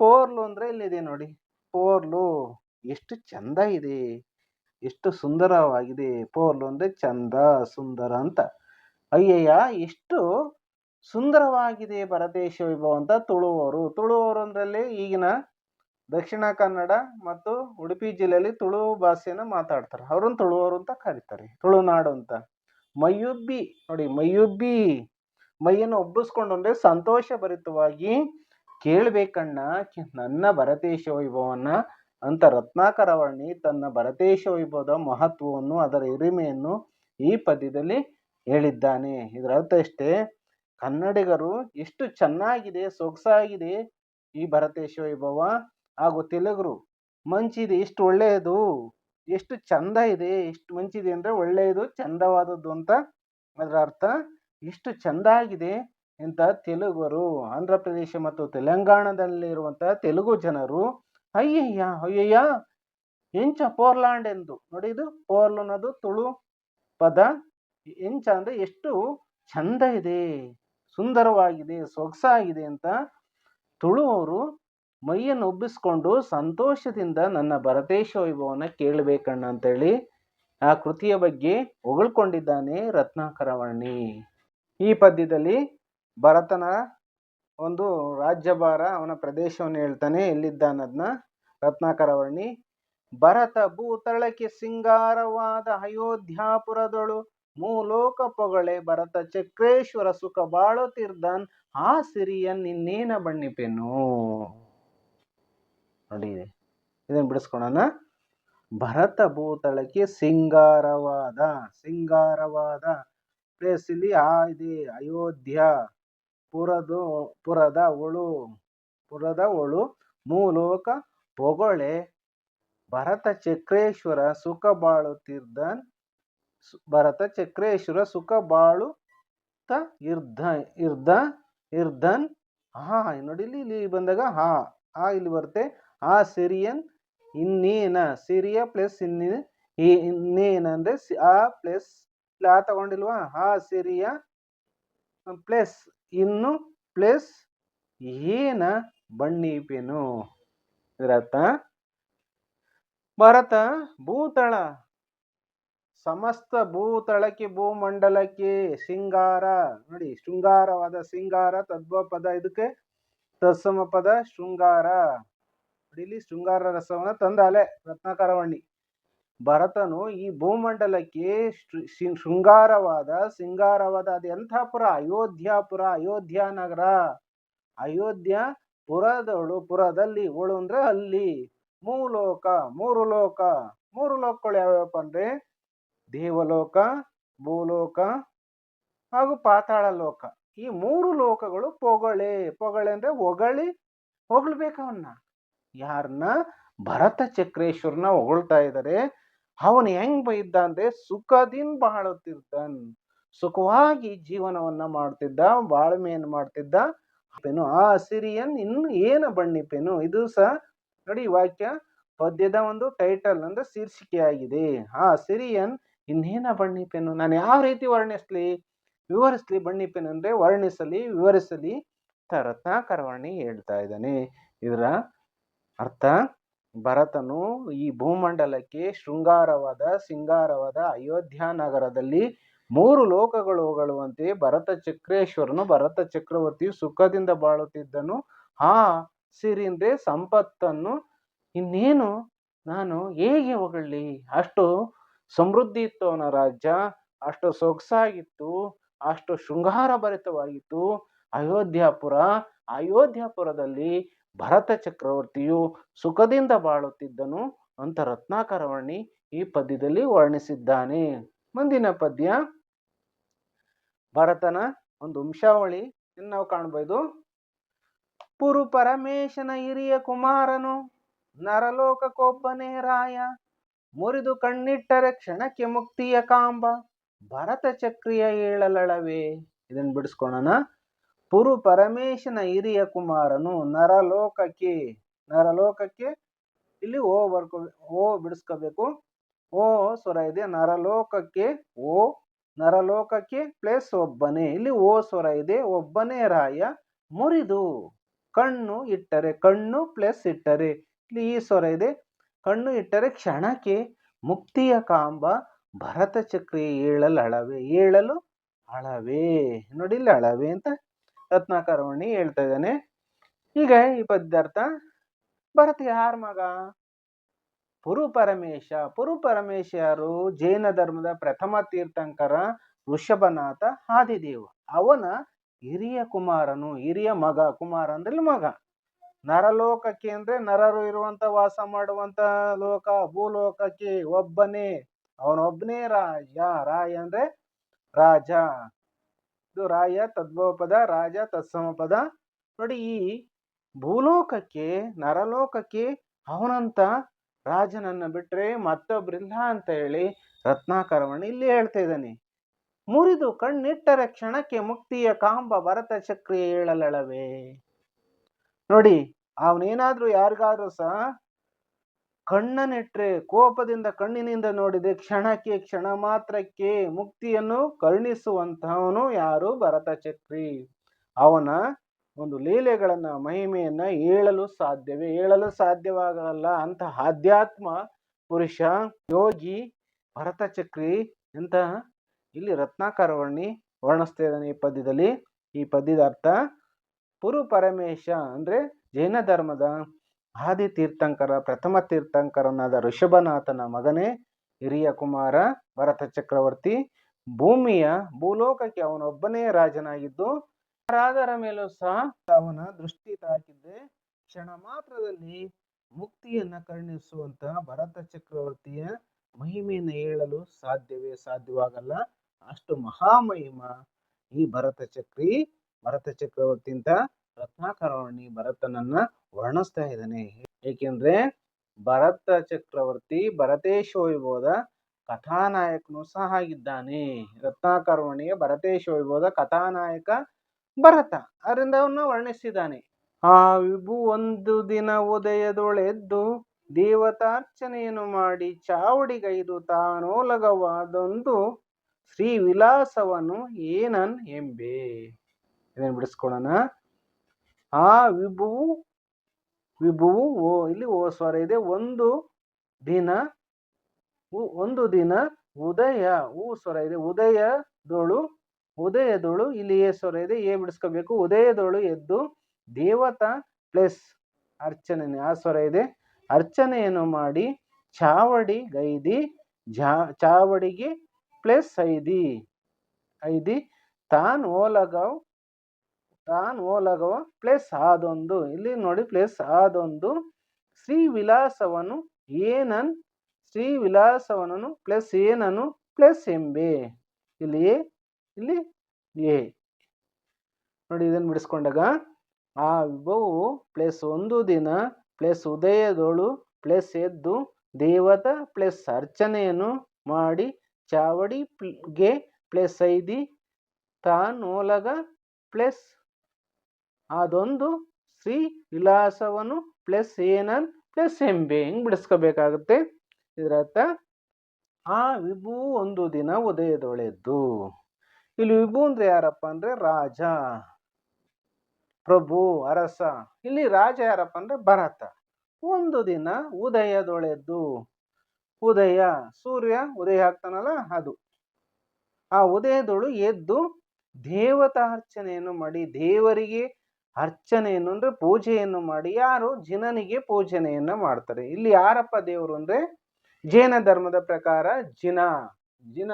ಪೋರ್ಲು ಅಂದ್ರೆ ಇಲ್ಲಿದೆ ನೋಡಿ, ಪೋರ್ಲು. ಎಷ್ಟು ಚಂದ ಇದೆ, ಎಷ್ಟು ಸುಂದರವಾಗಿದೆ ಪೋರ್ಲು ಅಂದ್ರೆ ಚಂದ ಸುಂದರ ಅಂತ. ಅಯ್ಯಯ್ಯ, ಎಷ್ಟು ಸುಂದರವಾಗಿದೆ ಭರತೇಶ ವೈಭವ ಅಂತ ತುಳುವರು ತುಳುವರು ಅಂದ್ರಲ್ಲಿ ಈಗಿನ ದಕ್ಷಿಣ ಕನ್ನಡ ಮತ್ತು ಉಡುಪಿ ಜಿಲ್ಲೆಯಲ್ಲಿ ತುಳು ಭಾಷೆನ ಮಾತಾಡ್ತಾರೆ. ಅವ್ರನ್ನ ತುಳುವರು ಅಂತ ಕರೀತಾರೆ. ತುಳುನಾಡು ಅಂತ. ಮೈಯುಬ್ಬಿ ನೋಡಿ ಮೈಯುಬ್ಬಿ ಮೈಯನ್ನು ಒಬ್ಬಿಸ್ಕೊಂಡು ಅಂದರೆ ಸಂತೋಷ ಭರಿತವಾಗಿ ಕೇಳಬೇಕಣ್ಣ. ನನ್ನ ಭರತೇಶ ವೈಭವನ್ನ ಅಂತ ರತ್ನಾಕರ ವರ್ಣಿ ತನ್ನ ಭರತೇಶ ವೈಭವದ ಮಹತ್ವವನ್ನು ಅದರ ಹಿರಿಮೆಯನ್ನು ಈ ಪದ್ಯದಲ್ಲಿ ಹೇಳಿದ್ದಾನೆ. ಇದರ ಅರ್ಥ ಇಷ್ಟೇ ಕನ್ನಡಿಗರು ಎಷ್ಟು ಚೆನ್ನಾಗಿದೆ, ಸೊಗಸಾಗಿದೆ ಈ ಭರತೇಶ ವೈಭವ. ಹಾಗೂ ತೆಲುಗರು, ಮಂಚಿದೆ ಎಷ್ಟು ಒಳ್ಳೆಯದು, ಎಷ್ಟು ಚಂದ ಇದೆ ಎಷ್ಟು ಮಂಚಿದೆ ಅಂದರೆ ಒಳ್ಳೆಯದು, ಚಂದವಾದದ್ದು ಅಂತ ಅದರ ಅರ್ಥ. ಎಷ್ಟು ಚೆಂದಾಗಿದೆ ಇಂಥ ತೆಲುಗರು, ಆಂಧ್ರ ಪ್ರದೇಶ ಮತ್ತು ತೆಲಂಗಾಣದಲ್ಲಿರುವಂಥ ತೆಲುಗು ಜನರು ಅಯ್ಯಯ್ಯ ಅಯ್ಯಯ್ಯ. ಎಂಚ ಪೋರ್ಲಾಂಡ್ ಎಂದು. ನೋಡಿ ಇದು ಪೋರ್ಲ್ ಅನ್ನೋದು ತುಳು ಪದ. ಎಂಚ ಅಂದ್ರೆ ಎಷ್ಟು ಚಂದ ಇದೆ, ಸುಂದರವಾಗಿದೆ, ಸೊಗಸಾಗಿದೆ ಅಂತ ತುಳು ಅವರು ಮೈಯನ್ನು ಒಬ್ಬಿಸ್ಕೊಂಡು ಸಂತೋಷದಿಂದ ನನ್ನ ಭರತೇಶ ವೈಭವನ ಕೇಳಬೇಕಣ್ಣ ಅಂತೇಳಿ ಆ ಕೃತಿಯ ಬಗ್ಗೆ ಹೊಗಳ್ಕೊಂಡಿದ್ದಾನೆ ರತ್ನಾಕರವರ್ಣಿ. ಈ ಪದ್ಯದಲ್ಲಿ ಭರತನ ಒಂದು ರಾಜ್ಯಭಾರ ಅವನ ಪ್ರದೇಶವನ್ನು ಹೇಳ್ತಾನೆ, ಎಲ್ಲಿದ್ದ ಅನ್ನೋದನ್ನ ರತ್ನಾಕರವರ್ಣಿ ಭರತ ಭೂತಳಕ್ಕೆ ಸಿಂಗಾರವಾದ ಅಯೋಧ್ಯಾಪುರದೊಳು. ಮೂಲೋಕ ಪೊಗಳೆ, ಭರತ ಚಕ್ರೇಶ್ವರ ಸುಖ ಬಾಳುತ್ತಿರ್ದನ್. ಆ ಸಿರಿಯನ್ ನಿನ್ನೇನ ಬಣ್ಣಿಪೆನು ನೋಡಿ, ಇದನ್ನು ಬಿಡಿಸ್ಕೊಳೋಣ. ಭರತ ಭೂತಳಕ್ಕೆ ಸಿಂಗಾರವಾದ ಸಿಂಗಾರವಾದ. ಪ್ಲೇಸ್ ಇಲ್ಲಿ, ಆ ಇದೆ, ಅಯೋಧ್ಯ. ಪುರದ ಪುರದ ಉಳು, ಪುರದ ಒಳು ಮೂಲೋಕ ಪೊಗೊಳೆ, ಭರತ ಚಕ್ರೇಶ್ವರ ಸುಖ ಬಾಳುತ್ತಿದ್ದ ಭರತ ಚಕ್ರೇಶ್ವರ ಸುಖ ಬಾಳುತ್ತ ಇರ್ಧ ಇರ್ಧ, ಇರ್ಧನ್. ಹಾ ನೋಡಿ ಇಲ್ಲಿ ಇಲ್ಲಿ ಬಂದಾಗ ಹಾ, ಆ ಇಲ್ಲಿ ಬರುತ್ತೆ. ಆ ಸಿರಿಯನ್ ಇನ್ನೇನ, ಸಿರಿಯ ಪ್ಲಸ್ ಇನ್ನಿ ಇನ್ನೇನ ಅಂದ್ರೆ ಆ ಪ್ಲಸ್ ಆ ತಗೊಂಡಿಲ್ವಾ? ಆ ಸಿರಿಯ ಪ್ಲಸ್. ಇನ್ನು ಪ್ಲಸ್ ಏನ ಬಣ್ಣೀಪೆನು? ಇದರರ್ಥ, ಭರತ ಭೂತಳ. ಸಮಸ್ತ ಭೂತಳಕ್ಕೆ, ಭೂಮಂಡಲಕ್ಕೆ ಸಿಂಗಾರ ನೋಡಿ, ಶೃಂಗಾರವಾದ ಸಿಂಗಾರ ತದ್ವ ಪದ ಇದಕ್ಕೆ ತತ್ಸಮ ಪದ ಶೃಂಗಾರ. ಇಲ್ಲಿ ಶೃಂಗಾರ ರಸವನ್ನ ತಂದಾಲೆ ರತ್ನಾಕರವಣ್ಣಿ ಭರತನು ಈ ಭೂಮಂಡಲಕ್ಕೆ ಶೃಂಗಾರವಾದ, ಸಿಂಗಾರವಾದ, ಅದು ಎಂಥ ಪುರ? ಅಯೋಧ್ಯಾಪುರ ಅಯೋಧ್ಯ ನಗರ. ಅಯೋಧ್ಯ ಪುರದಳು ಪುರದಲ್ಲಿ ಒಳು ಅಂದ್ರೆ ಅಲ್ಲಿ. ಮೂಲೋಕ, ಮೂರು ಲೋಕ. ಮೂರು ಲೋಕಗಳು ಯಾವ್ಯಾವಪ್ಪ ಅಂದ್ರೆ? ದೇವಲೋಕ, ಭೂಲೋಕ ಹಾಗೂ ಪಾತಾಳ ಲೋಕ. ಈ ಮೂರು ಲೋಕಗಳು ಪೊಗಳೆ. ಪೊಗಳೆ ಅಂದ್ರೆ ಹೊಗಳಿ ಹೊಗಳ್ಬೇಕವನ್ನ ಯಾರನ್ನ ಭರತ ಚಕ್ರೇಶ್ವರನ ಹೊಗಳ್ತಾ ಇದ್ದಾರೆ ಅವನು ಹೆಂಗ್ ಬೈದ್ದ ಅಂದ್ರೆ ಸುಖದಿಂದ ಬಾಳುತ್ತಿರ್ತಾನ್ ಸುಖವಾಗಿ ಜೀವನವನ್ನ ಮಾಡ್ತಿದ್ದ ಬಾಳ್ಮೆಯನ್ನು ಮಾಡ್ತಿದ್ದ. ಪೆನು ಆ ಸಿರಿಯನ್ ಇನ್ನು ಏನ ಬಣ್ಣಿಪೆನು ಇದು ಸಹ ನೋಡಿ ವಾಕ್ಯ, ಪದ್ಯದ ಒಂದು ಟೈಟಲ್ ಅಂದ್ರೆ ಶೀರ್ಷಿಕೆ ಆಗಿದೆ ಆ ಸಿರಿಯನ್ ಇನ್ನೇನ ಬಣ್ಣಿಪೆನು ನಾನು ಯಾವ ರೀತಿ ವರ್ಣಿಸ್ಲಿ? ವಿವರಿಸ್ಲಿ ಬಣ್ಣಿಪೆನು ಅಂದ್ರೆ ವರ್ಣಿಸಲಿ, ವಿವರಿಸಲಿ. ರತ್ನಾಕರವಾಣಿ ಹೇಳ್ತಾ ಇದ್ದಾನೆ. ಇದರ ಅರ್ಥ ಭರತನು ಈ ಭೂಮಂಡಲಕ್ಕೆ ಶೃಂಗಾರವಾದ, ಸಿಂಗಾರವಾದ ಅಯೋಧ್ಯ ನಗರದಲ್ಲಿ ಮೂರು ಲೋಕಗಳು ಹೊಗಳುವಂತೆ ಭರತ ಚಕ್ರೇಶ್ವರನು ಭರತ ಚಕ್ರವರ್ತಿಯು ಸುಖದಿಂದ ಬಾಳುತ್ತಿದ್ದನು. ಆ ಸಿರಿಂದೆ ಸಂಪತ್ತನ್ನು ಇನ್ನೇನು ನಾನು ಹೇಗೆ ಹೊಗಳಿ ಅಷ್ಟು ಸಮೃದ್ಧಿ ಇತ್ತು ಅವನ ರಾಜ್ಯ, ಅಷ್ಟು ಸೊಗಸಾಗಿತ್ತು, ಅಷ್ಟು ಶೃಂಗಾರ ಭರಿತವಾಗಿತ್ತು ಅಯೋಧ್ಯಾಪುರ, ಅಯೋಧ್ಯಾಪುರದಲ್ಲಿ ಭರತ ಚಕ್ರವರ್ತಿಯು ಸುಖದಿಂದ ಬಾಳುತ್ತಿದ್ದನು ಅಂತ ರತ್ನಾಕರವರ್ಣಿ ಈ ಪದ್ಯದಲ್ಲಿ ವರ್ಣಿಸಿದ್ದಾನೆ. ಮುಂದಿನ ಪದ್ಯ. ಭರತನ ಒಂದು ವಂಶಾವಳಿ ನಾವು ಕಾಣಬಹುದು ಪುರು ಪರಮೇಶನ ಹಿರಿಯ ಕುಮಾರನು ನರಲೋಕಕ್ಕೊಬ್ಬನೇ ರಾಯ, ಮುರಿದು ಕಣ್ಣಿಟ್ಟರೆ ಕ್ಷಣಕ್ಕೆ ಮುಕ್ತಿಯ ಕಾಂಬ, ಭರತ ಚಕ್ರಿಯ ಏಳಲಳವೇ. ಇದನ್ನು ಬಿಡಿಸ್ಕೊಳ್ಳೋಣ ಪುರು ಪರಮೇಶನ ಹಿರಿಯ ಕುಮಾರನು ನರಲೋಕಕ್ಕೆ ನರಲೋಕಕ್ಕೆ ಇಲ್ಲಿ ಓ ಬರ್ಕೋ, ಓ ಬಿಡಿಸ್ಕೋಬೇಕು. ಓ ಸ್ವರ ಇದೆ, ನರಲೋಕಕ್ಕೆ ಓ, ನರಲೋಕಕ್ಕೆ ಪ್ಲಸ್ ಒಬ್ಬನೇ. ಇಲ್ಲಿ ಓ ಸ್ವರ ಇದೆ, ಒಬ್ಬನೇ ರಾಯ, ಮುರಿದು ಕಣ್ಣು ಇಟ್ಟರೆ ಕಣ್ಣು ಪ್ಲಸ್ ಇಟ್ಟರೆ. ಇಲ್ಲಿ ಈ ಸ್ವರ ಇದೆ, ಕಣ್ಣು ಇಟ್ಟರೆ ಕ್ಷಣಕ್ಕೆ ಮುಕ್ತಿಯ ಕಾಂಬ, ಭರತ ಚಕ್ರಿ ಏಳಲು ಅಳವೆ ಏಳಲು ಅಳವೆ. ನೋಡಿ ಇಲ್ಲಿ ಅಳವೆ ಅಂತ ರತ್ನಾಕರವಣಿ ಹೇಳ್ತಾ ಇದ್ದಾನೆ. ಈಗ ಈ ಪದ್ಯಾರ್ಥ ಭರತ ಯಾರ ಮಗ? ಪುರು ಪರಮೇಶ. ಪುರು ಪರಮೇಶ ಯಾರು? ಜೈನ ಧರ್ಮದ ಪ್ರಥಮ ತೀರ್ಥಂಕರ ಋಷಭನಾಥ ಆದಿದೇವ. ಅವನ ಹಿರಿಯ ಕುಮಾರನು, ಹಿರಿಯ ಮಗ, ಕುಮಾರ ಅಂದ್ರೆ ಮಗ. ನರಲೋಕಕ್ಕೆ ಅಂದ್ರೆ ನರರು ಇರುವಂತ, ವಾಸ ಮಾಡುವಂತ ಲೋಕ, ಭೂಲೋಕಕ್ಕೆ ಒಬ್ಬನೇ. ಅವನೊಬ್ಬನೇ ರಾಜ. ರಾಯ ಅಂದ್ರೆ ರಾಜ. ಇದು ರಾಯ ತದ್ಭವ ಪದ ರಾಜ ತತ್ಸಮಪದ. ನೋಡಿ ಈ ಭೂಲೋಕಕ್ಕೆ, ನರಲೋಕಕ್ಕೆ ಅವನಂತ ರಾಜನನ್ನ ಬಿಟ್ರೆ ಮತ್ತೊಬ್ಬರಿಲ್ಲ ಅಂತ ಹೇಳಿ ರತ್ನಾಕರವಣ ಇಲ್ಲಿ ಹೇಳ್ತಾ ಇದ್ದಾನೆ. ಮುರಿದು ಕಣ್ಣಿಟ್ಟರ ಕ್ಷಣಕ್ಕೆ ಮುಕ್ತಿಯ ಕಾಂಬ ಭರತ ಚಕ್ರಿಯ ಹೇಳಲಳವೆ ನೋಡಿ, ಅವನೇನಾದ್ರೂ ಯಾರಿಗಾದ್ರೂ ಸಹ ಕಣ್ಣನಿಟ್ರೆ ಕೋಪದಿಂದ ಕಣ್ಣಿನಿಂದ ನೋಡಿದೆ, ಕ್ಷಣಕ್ಕೆ ಕ್ಷಣ ಮಾತ್ರಕ್ಕೆ ಮುಕ್ತಿಯನ್ನು ಕರುಣಿಸುವಂತಹವನು ಯಾರು? ಭರತ ಚಕ್ರಿ ಅವನ ಒಂದು ಲೀಲೆಗಳನ್ನ ಮಹಿಮೆಯನ್ನ ಹೇಳಲು ಸಾಧ್ಯವೇ? ಹೇಳಲು ಸಾಧ್ಯವಾಗಲ್ಲ. ಅಂತ ಆಧ್ಯಾತ್ಮ ಪುರುಷ, ಯೋಗಿ ಭರತ ಚಕ್ರಿ ಅಂತ ಇಲ್ಲಿ ರತ್ನಾಕರವರ್ಣಿ ವರ್ಣಿಸ್ತಾ ಇದ್ದಾನೆ ಈ ಪದ್ಯದಲ್ಲಿ. ಈ ಪದ್ಯದ ಅರ್ಥ ಪುರು ಪರಮೇಶ ಅಂದ್ರೆ ಜೈನ ಧರ್ಮದ ಆದಿ ತೀರ್ಥಂಕರ, ಪ್ರಥಮ ತೀರ್ಥಂಕರನಾದ ಋಷಭನಾಥನ ಮಗನೇ ಹಿರಿಯ ಕುಮಾರ ಭರತ ಚಕ್ರವರ್ತಿ ಭೂಮಿಯ, ಭೂಲೋಕಕ್ಕೆ ಅವನೊಬ್ಬನೇ ರಾಜನಾಗಿದ್ದು ಯಾರಾದರ ಮೇಲೂ ಸಹ ಅವನ ದೃಷ್ಟಿ ತಾಕಿದ್ದೆ. ಕ್ಷಣ ಮಾತ್ರದಲ್ಲಿ ಮುಕ್ತಿಯನ್ನ ಕರುಣಿಸುವಂತಹ ಭರತ ಚಕ್ರವರ್ತಿಯ ಮಹಿಮೆಯನ್ನು ಹೇಳಲು ಸಾಧ್ಯವೇ ಸಾಧ್ಯವಾಗಲ್ಲ. ಅಷ್ಟು ಮಹಾಮಹಿಮ ಈ ಭರತ ಚಕ್ರಿ ಭರತ ಚಕ್ರವರ್ತಿ ಅಂತ ರತ್ನಾಕರವರ್ಣಿ ಭರತನನ್ನ ವರ್ಣಿಸ್ತಾ ಇದ್ದಾನೆ. ಏಕೆಂದ್ರೆ ಭರತ ಚಕ್ರವರ್ತಿ ಭರತೇಶ ವೈಭವದ ಕಥಾನಾಯಕನು ಸಹ ಆಗಿದ್ದಾನೆ. ರತ್ನಾಕರವಾಣಿಯ ಭರತೇಶ ವೈಭವದ ಕಥಾನಾಯಕ ಭರತ ಅದರಿಂದ ಅವನ್ನ ವರ್ಣಿಸಿದ್ದಾನೆ. ಆ ವಿಭು ಒಂದು ದಿನ ಉದಯದೊಳೆದ್ದು ದೇವತಾರ್ಚನೆಯನ್ನು ಮಾಡಿ ಚಾವಡಿಗೈದು ತಾನೋಲಗವಾದೊಂದು ಶ್ರೀ ವಿಲಾಸವನ್ನು ಏನನ್ ಎಂಬೆ. ಇದನ್ನು ಬಿಡಿಸ್ಕೊಳ್ಳೋಣ. ಆ ವಿಭುವು ವಿಭುವು ಓ, ಇಲ್ಲಿ ಓ ಸ್ವರ ಇದೆ. ಒಂದು ದಿನ ಒಂದು ದಿನ, ಉದಯ ಊ ಸ್ವರ ಇದೆ. ಉದಯದೊಳು ಉದಯದೊಳು, ಇಲ್ಲಿ ಏ ಸ್ವರ ಇದೆ. ಏ ಬಿಡಿಸ್ಕೋಬೇಕು. ಉದಯದೊಳು ಎದ್ದು ದೇವತಾ ಪ್ಲಸ್ ಅರ್ಚನೆ ಆ ಸ್ವರ ಇದೆ. ಅರ್ಚನೆಯನ್ನು ಮಾಡಿ ಚಾವಡಿ ಗೈದಿ ಚಾವಡಿಗೆ ಪ್ಲಸ್ ಐದಿ ಐದಿ, ತಾನ್ ಓಲಗವ್ ತಾನ್ ಓಲಗವ ಪ್ಲೇಸ್ ಆದೊಂದು. ಇಲ್ಲಿ ನೋಡಿ ಪ್ಲೇಸ್ ಆದೊಂದು. ಶ್ರೀ ವಿಲಾಸವನು ಏನನ್? ಶ್ರೀ ವಿಲಾಸವನನು ಪ್ಲಸ್ ಏನನು? ಪ್ಲಸ್ ಎಂಬೆ. ಇಲ್ಲಿ ಇಲ್ಲಿ, ಎ. ನೋಡಿ ಇದನ್ನು ಬಿಡಿಸ್ಕೊಂಡಾಗ, ಆ ವಿಭವವು ಪ್ಲಸ್ ಒಂದು ದಿನ, ಪ್ಲಸ್ ಉದಯದೋಳು, ಪ್ಲಸ್ ಎದ್ದು, ದೇವತ ಪ್ಲಸ್ ಅರ್ಚನೆಯನ್ನು ಮಾಡಿ ಚಾವಡಿ ಪ್ಲ್- ಗೆ ಪ್ಲಸ್ ಐದಿ ತಾನೋಲಗ ಪ್ಲಸ್ ಅದೊಂದು ಶ್ರೀ ವಿಲಾಸವನ್ನು ಪ್ಲಸ್ ಏನನ್ ಪ್ಲಸ್ ಎಂಬೆ ಹಿಂಗ್ ಬಿಡಿಸ್ಕೋಬೇಕಾಗುತ್ತೆ? ಇದರರ್ಥ ಆ ವಿಭು ಒಂದು ದಿನ ಉದಯದೊಳೆದ್ದು ಇಲ್ಲಿ ವಿಭು ಅಂದ್ರೆ ಯಾರಪ್ಪ ಅಂದ್ರೆ ರಾಜ, ಪ್ರಭು, ಅರಸ. ಇಲ್ಲಿ ರಾಜ ಯಾರಪ್ಪ ಅಂದ್ರೆ ಭರತ. ಒಂದು ದಿನ ಉದಯದೊಳೆದ್ದು ಉದಯ, ಸೂರ್ಯ ಉದಯ ಆಗ್ತಾನಲ್ಲ ಅದು. ಆ ಉದಯದೊಳು ಎದ್ದು ದೇವತಾರ್ಚನೆಯನ್ನು ಮಾಡಿ ದೇವರಿಗೆ ಅರ್ಚನೆಯನ್ನು ಅಂದರೆ ಪೂಜೆಯನ್ನು ಮಾಡಿ, ಯಾರು ಜಿನನಿಗೆ ಪೂಜನೆಯನ್ನ ಮಾಡ್ತಾರೆ. ಇಲ್ಲಿ ಯಾರಪ್ಪ ದೇವರು ಅಂದರೆ ಜೈನ ಧರ್ಮದ ಪ್ರಕಾರ ಜಿನ. ಜಿನ,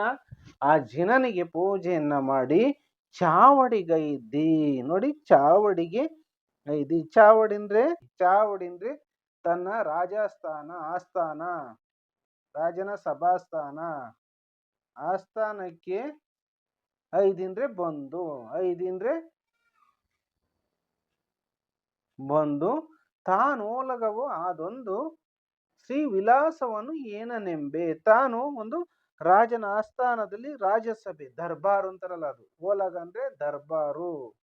ಆ ಜಿನನಿಗೆ ಪೂಜೆಯನ್ನು ಮಾಡಿ ಚಾವಡಿಗೈದಿ ನೋಡಿ ಚಾವಡಿಗೆ ಐದಿ ಚಾವಡಿ ಅಂದ್ರೆ ತನ್ನ ರಾಜಸ್ಥಾನ, ಆಸ್ಥಾನ, ರಾಜನ ಸಭಾಸ್ಥಾನ. ಆಸ್ಥಾನಕ್ಕೆ ಐದಿಂದ್ರೆ ಬಂದು ಐದಿಂದ್ರೆ ಬಂದು ತಾನೋಲಗವು ಅದೊಂದು ಶ್ರೀ ವಿಲಾಸವನ್ನು ಏನನೆಂಬೆ? ತಾನು ಒಂದು ರಾಜನ ಆಸ್ಥಾನದಲ್ಲಿ ರಾಜಸಭೆ ದರ್ಬಾರು ಅಂತಾರಲ್ಲ ಅದು. ಓಲಗ ಅಂದ್ರೆ ದರ್ಬಾರು.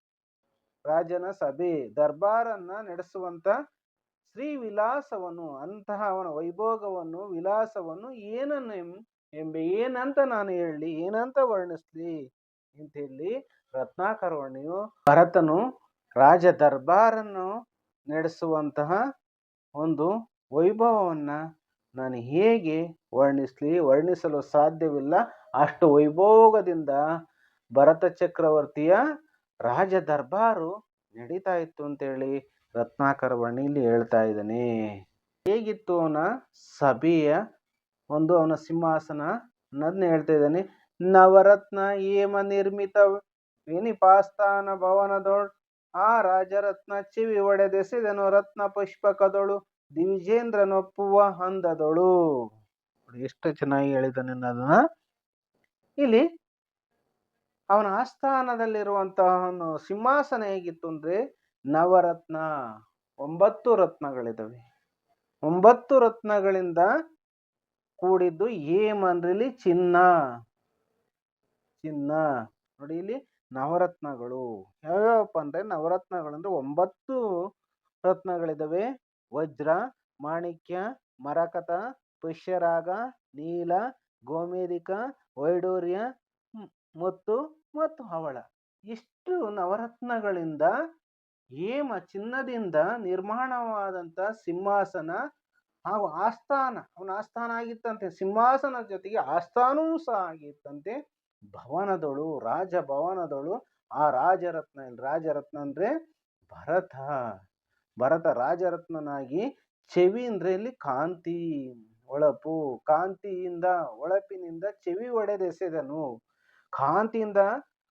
ರಾಜನ ಸಭೆ, ದರ್ಬಾರನ್ನ ನಡೆಸುವಂತ ಶ್ರೀ ವಿಲಾಸವನ್ನು ಅಂತಹ ಅವನ ವೈಭೋಗವನ್ನು, ವಿಲಾಸವನ್ನು ಏನನ್ನು ಎಂಬೆ? ಏನಂತ ನಾನು ಹೇಳಿ ಏನಂತ ವರ್ಣಿಸ್ಲಿ? ಅಂತ ಹೇಳಿ ರತ್ನಾಕರವಣಿಯು ಭರತನು ರಾಜ ದರ್ಬಾರನ್ನು ನಡೆಸುವಂತಹ ಒಂದು ವೈಭವವನ್ನ ನಾನು ಹೇಗೆ ವರ್ಣಿಸ್ಲಿ, ವರ್ಣಿಸಲು ಸಾಧ್ಯವಿಲ್ಲ. ಅಷ್ಟು ವೈಭೋಗದಿಂದ ಭರತ ಚಕ್ರವರ್ತಿಯ ರಾಜ ದರ್ಬಾರು ನಡೀತಾ ಇತ್ತು ಅಂತೇಳಿ ರತ್ನಾಕರ ಇಲ್ಲಿ ಹೇಳ್ತಾ ಇದ್ದಾನೆ. ಹೇಗಿತ್ತು ಅವನ ಸಭೆಯ ಒಂದು ಅವನ ಸಿಂಹಾಸನ? ಅನ್ನೋದನ್ನ ಹೇಳ್ತಾ ಇದ್ದಾನೆ, ನವರತ್ನ ಏಮ ನಿರ್ಮಿತ ವಿನಿಪಾಸ್ತಾನ ಭವನದೊಳ್ ಆ ರಾಜರತ್ನ ಚಿವಿ ಒಡೆದೆಸೆದನು. ರತ್ನ ಪುಷ್ಪಕದೊಳು ದಿವಿಜೇಂದ್ರನೊಪ್ಪುವ ಹಂದದಳು ಎಷ್ಟು ಚೆನ್ನಾಗಿ ಹೇಳಿದ್ದಾನೆ ಅದನ್ನ. ಇಲ್ಲಿ ಅವನ ಆಸ್ಥಾನದಲ್ಲಿರುವಂತಹ ಒಂದು ಸಿಂಹಾಸನ ಹೇಗಿತ್ತು ಅಂದ್ರೆ ನವರತ್ನ. ಒಂಬತ್ತು ರತ್ನಗಳಿದಾವೆ. ಒಂಬತ್ತು ರತ್ನಗಳಿಂದ ಕೂಡಿದ್ದು ಏಮಂದ್ರಿಲಿ ಚಿನ್ನ. ಚಿನ್ನ. ನೋಡಿ ಇಲ್ಲಿ ನವರತ್ನಗಳು. ಯಾವ್ಯಾವಪ್ಪ ಅಂದ್ರೆ ನವರತ್ನಗಳು ಅಂದ್ರೆ ಒಂಬತ್ತು ರತ್ನಗಳಿದಾವೆ. ವಜ್ರ, ಮಾಣಿಕ್ಯ, ಮರಕತ, ಪುಷ್ಯರಾಗ, ನೀಲ, ಗೋಮೇಧಿಕ, ವೈಡೂರ್ಯ ಮತ್ತು ಮುತ್ತು ಹವಳ. ಇಷ್ಟು ನವರತ್ನಗಳಿಂದ ಹೇಮ ಚಿನ್ನದಿಂದ ನಿರ್ಮಾಣವಾದಂತ ಸಿಂಹಾಸನ ಹಾಗೂ ಆಸ್ಥಾನ. ಅವನ ಆಸ್ಥಾನ ಆಗಿತ್ತಂತೆ. ಸಿಂಹಾಸನ ಜೊತೆಗೆ ಆಸ್ಥಾನವೂ ಸಹ ಆಗಿತ್ತಂತೆ. ಭವನದಳು ರಾಜಭವನದಳು ಆ ರಾಜರತ್ನ ರಾಜರತ್ನ ಅಂದ್ರೆ ಭರತ. ಭರತ ರಾಜರತ್ನನಾಗಿ ಚೆವಿ ಅಂದ್ರೆ ಇಲ್ಲಿ ಕಾಂತಿ ಹೊಳಪು ಕಾಂತಿಯಿಂದ ಹೊಳಪಿನಿಂದ ಚೆವಿ ಒಡೆದೆಸೆದನು. ಕಾಂತಿಯಿಂದ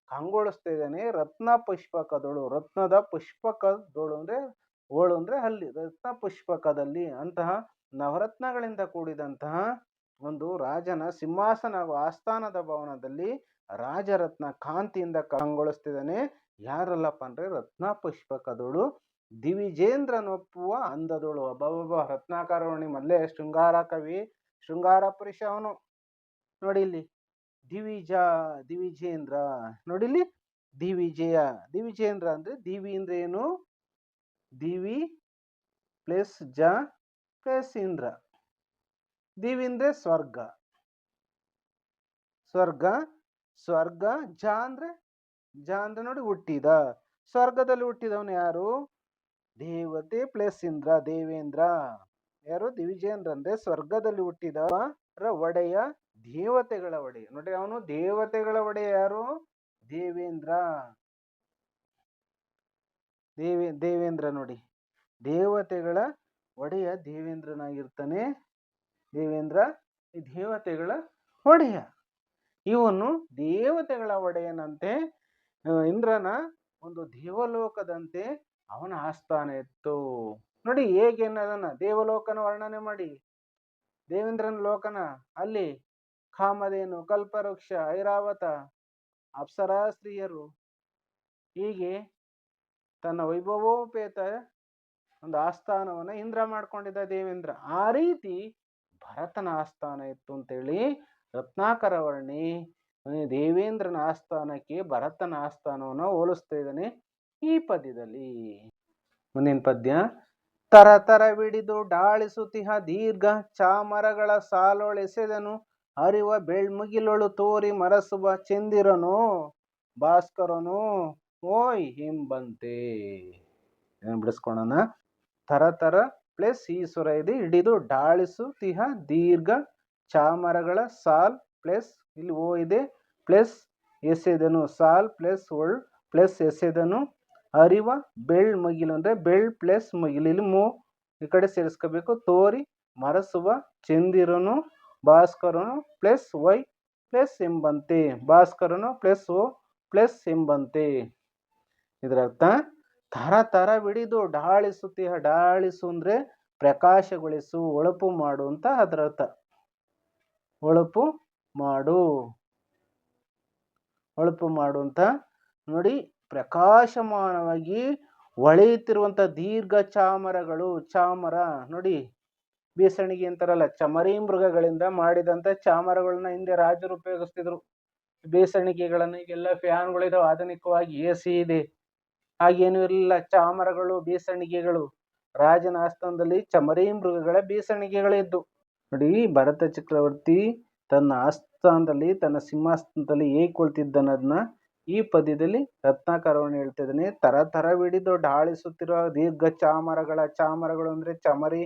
ಕಂಗೊಳಿಸ್ತಾ ಇದ್ದಾನೆ ರತ್ನ ಪುಷ್ಪಕದಳು. ರತ್ನದ ಪುಷ್ಪಕದಳು ಅಂದ್ರೆ ಓಳು ಅಂದ್ರೆ ಅಲ್ಲಿ ರತ್ನ ಪುಷ್ಪಕದಲ್ಲಿ ಅಂತಹ ನವರತ್ನಗಳಿಂದ ಕೂಡಿದಂತಹ ಒಂದು ರಾಜನ ಸಿಂಹಾಸನ ಆಸ್ಥಾನದ ಭವನದಲ್ಲಿ ರಾಜರತ್ನ ಕಾಂತಿಯಿಂದ ಕಂಗೊಳಿಸ್ತಿದ್ದಾನೆ. ಯಾರಲ್ಲಪ್ಪ ಅಂದ್ರೆ ರತ್ನ ಪುಷ್ಪಕದಳು ದಿವಿಜೇಂದ್ರನೊಪ್ಪುವ ಅಂದದಳು. ಅಬ್ಬಬ್ಬ ರತ್ನಾಕರವಣಿ ಮೊದಲೇ ಶೃಂಗಾರ ಕವಿ, ಶೃಂಗಾರ ಪುರುಷ ಅವನು. ನೋಡಿ ಇಲ್ಲಿ. ದಿವಿಜ, ದಿವಿಜೇಂದ್ರ. ನೋಡಿಲಿ ದಿವಿಜಯ, ದಿವಿಜೇಂದ್ರ ಅಂದ್ರೆ ದಿವಿ ಅಂದ್ರೆ ಏನು? ದಿವಿ ಪ್ಲಸ್ ಜ ಪ್ಲಸ್ ಇಂದ್ರ. ದಿವಿ ಅಂದ್ರೆ ಸ್ವರ್ಗ. ಸ್ವರ್ಗ ಸ್ವರ್ಗ, ಜ ಅಂದ್ರೆ ಜ ಅಂದ್ರೆ ನೋಡಿ ಹುಟ್ಟಿದ. ಸ್ವರ್ಗದಲ್ಲಿ ಹುಟ್ಟಿದವನು ಯಾರು? ದೇವತೆ ಪ್ಲಸ್ ಇಂದ್ರ, ದೇವೇಂದ್ರ. ಯಾರು? ದಿವಿಜೇಂದ್ರ ಅಂದ್ರೆ ಸ್ವರ್ಗದಲ್ಲಿ ಹುಟ್ಟಿದವರ ಒಡೆಯ ದೇವತೆಗಳ ಒಡೆಯ. ನೋಡಿ ಅವನು ದೇವತೆಗಳ ಒಡೆಯ ಯಾರು? ದೇವೇಂದ್ರ. ದೇವೇ, ದೇವೇಂದ್ರ ನೋಡಿ. ದೇವತೆಗಳ ಒಡೆಯ ದೇವೇಂದ್ರನಾಗಿರ್ತಾನೆ. ದೇವೇಂದ್ರ, ಈ ದೇವತೆಗಳ ಒಡೆಯ. ಇವನು ದೇವತೆಗಳ ಒಡೆಯನಂತೆ ಇಂದ್ರನ ಒಂದು ದೇವಲೋಕದಂತೆ ಅವನ ಆಸ್ಥಾನ ಇತ್ತು ನೋಡಿ ಹೇಗೆ ಅನ್ನೋದನ್ನ, ದೇವಲೋಕನ ವರ್ಣನೆ ಮಾಡಿ. ದೇವೇಂದ್ರನ ಲೋಕನ, ಅಲ್ಲಿ ಕಾಮಧೇನು, ಕಲ್ಪವೃಕ್ಷ, ಐರಾವತ, ಅಪ್ಸರಾ ಸ್ತ್ರೀಯರು ಹೀಗೆ ತನ್ನ ವೈಭವೋಪೇತ ಒಂದು ಆಸ್ಥಾನವನ್ನು ಇಂದ್ರ ಮಾಡ್ಕೊಂಡಿದ್ದ ದೇವೇಂದ್ರ. ಆ ರೀತಿ ಭರತನ ಆಸ್ಥಾನ ಇತ್ತು ಅಂತೇಳಿ ರತ್ನಾಕರವರ್ಣಿ ದೇವೇಂದ್ರನ ಆಸ್ಥಾನಕ್ಕೆ ಭರತನ ಆಸ್ಥಾನವನ್ನು ಹೋಲಿಸ್ತಾ ಇದ್ದಾನೆ ಈ ಪದ್ಯದಲ್ಲಿ. ಮುಂದಿನ ಪದ್ಯ ತರ ಬಿಡಿದು ಡಾಳಿಸುತಿಹ ದೀರ್ಘ ಚಾಮರಗಳ ಸಾಲೊಳೆಸೆದನು, ಅರಿವ ಬೆಳ್ಮುಗಿಲೊಳು ತೋರಿ ಮರಸುವ ಚಂದಿರನು, ಭಾಸ್ಕರನು, ಓಯ್, ಹಿಂಬಂತೆ. ಬಿಡಿಸ್ಕೊಳೋಣ. ಬಿಡಿಸ್ಕೊಳ್ಳೋಣ ತರ ತರ ಪ್ಲಸ್ ಈ ಸುರ ಇದೆ ಹಿಡಿದು ಡಾಳಿಸುತಿಹ ದೀರ್ಘ ಚಾಮರಗಳ ಸಾಲ್ ಪ್ಲಸ್ ಇಲ್ಲಿ ಓ ಇದೆ ಪ್ಲಸ್ ಎಸೆದನು ಸಾಲ್ ಪ್ಲಸ್ ಒಳ್ ಪ್ಲಸ್ ಎಸೆದನು ಅರಿವ ಬೆಳ್ ಮಗಿಲು ಅಂದ್ರೆ ಬೆಳ್ ಪ್ಲಸ್ ಮುಗಿಲು ಇಲ್ಲಿ ಮೂ ಈ ಕಡೆ ಸೇರಿಸ್ಕೋಬೇಕು ತೋರಿ ಮರಸುವ ಚಂದಿರನು ಭಾಸ್ಕರನು ಪ್ಲಸ್ ವೈ ಪ್ಲಸ್ ಎಂಬಂತೆ ಭಾಸ್ಕರನು ಪ್ಲಸ್ ಓ ಪ್ಲಸ್ ಎಂಬಂತೆ ಇದರರ್ಥ ತರ ತರ ಬಿಡಿದು ಡಾಳಿಸುತ್ತೀಯ ಡಾಳಿಸು ಅಂದರೆ ಪ್ರಕಾಶಗೊಳಿಸು, ಒಳಪು ಮಾಡು ಅಂತ ಅದರ ಅರ್ಥ. ಹೊಳಪು ಮಾಡು. ಒಳಪು ಮಾಡು ಅಂತ. ನೋಡಿ ಪ್ರಕಾಶಮಾನವಾಗಿ ಹೊಳೆಯುತ್ತಿರುವಂಥ ದೀರ್ಘ ಚಾಮರಗಳು, ಚಾಮರ ನೋಡಿ ಬೀಸಣಿಗೆ ಅಂತಾರಲ್ಲ, ಚಮರಿ ಮೃಗಗಳಿಂದ ಮಾಡಿದಂತ ಚಾಮರಗಳನ್ನ ಹಿಂದೆ ರಾಜರು ಉಪಯೋಗಿಸ್ತಿದ್ರು. ಬೇಸಣಿಗೆಗಳನ್ನು ಈಗೆಲ್ಲ ಫ್ಯಾನ್ಗಳಿದಾವೆ ಆಧುನಿಕವಾಗಿ ಎ ಸಿ ಇದೆ. ಹಾಗೇನು ಇರಲಿಲ್ಲ. ಚಾಮರಗಳು, ಬೀಸಣಿಗೆಗಳು. ರಾಜನ ಆಸ್ಥಾನದಲ್ಲಿ ಚಮರಿ ಮೃಗಗಳ ಬೀಸಣಿಗೆಗಳಿದ್ದು. ನೋಡಿ, ಭರತ ಚಕ್ರವರ್ತಿ ತನ್ನ ಆಸ್ಥಾನದಲ್ಲಿ, ತನ್ನ ಸಿಂಹಾಸನದಲ್ಲಿ ಹೇಗೆ ಕುಳಿತಿದ್ದನ್ನೋದನ್ನ ಈ ಪದ್ಯದಲ್ಲಿ ರತ್ನಾಕರವನ್ನು ಹೇಳ್ತಾ ಇದ್ದಾನೆ. ತರ ತರವಿಡಿದು ಡಾಳಿಸುತ್ತಿರುವ ದೀರ್ಘ ಚಾಮರಗಳ, ಚಾಮರಗಳು ಅಂದ್ರೆ ಚಮರಿ